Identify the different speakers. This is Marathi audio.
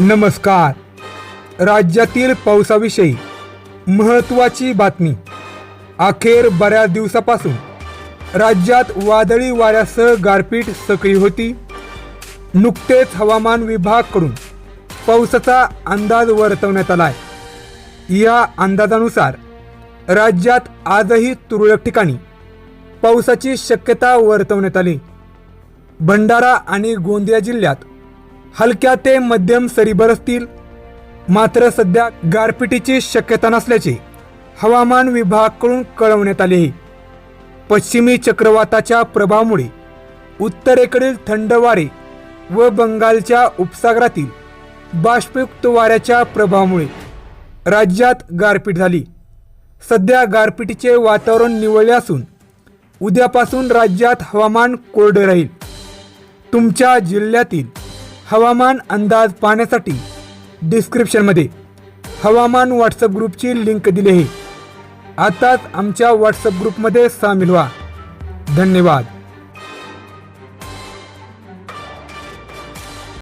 Speaker 1: नमस्कार. राज्यातील पावसाविषयी महत्त्वाची बातमी. अखेर बऱ्याच दिवसापासून राज्यात वादळी वाऱ्यासह गारपीट सक्रिय होती. नुकतेच हवामान विभागाकडून पावसाचा अंदाज वर्तवण्यात आला आहे या अंदाजानुसार राज्यात आजही तुरळक ठिकाणी पावसाची शक्यता वर्तवण्यात आली. भंडारा आणि गोंदिया जिल्ह्यात हलक्या ते मध्यम सरी बरसतील मात्र सध्या गारपिटीची शक्यता नसल्याचे हवामान विभागाकडून कळवण्यात आले आहे. पश्चिमी चक्रवाताच्या प्रभावामुळे उत्तरेकडील थंड वारे व बंगालच्या उपसागरातील बाष्पयुक्त वाऱ्याच्या प्रभावामुळे राज्यात गारपीट झाली. सध्या गारपिटीचे वातावरण निवळले असून उद्यापासून राज्यात हवामान कोरडे राहील. तुमच्या जिल्ह्यातील हवामान अंदाज पाहण्यासाठी डिस्क्रिप्शनमध्ये हवामान व्हॉट्सअप ग्रुपची लिंक दिली आहे. आताच आमच्या व्हॉट्सअप ग्रुपमध्ये सामील व्हा. धन्यवाद.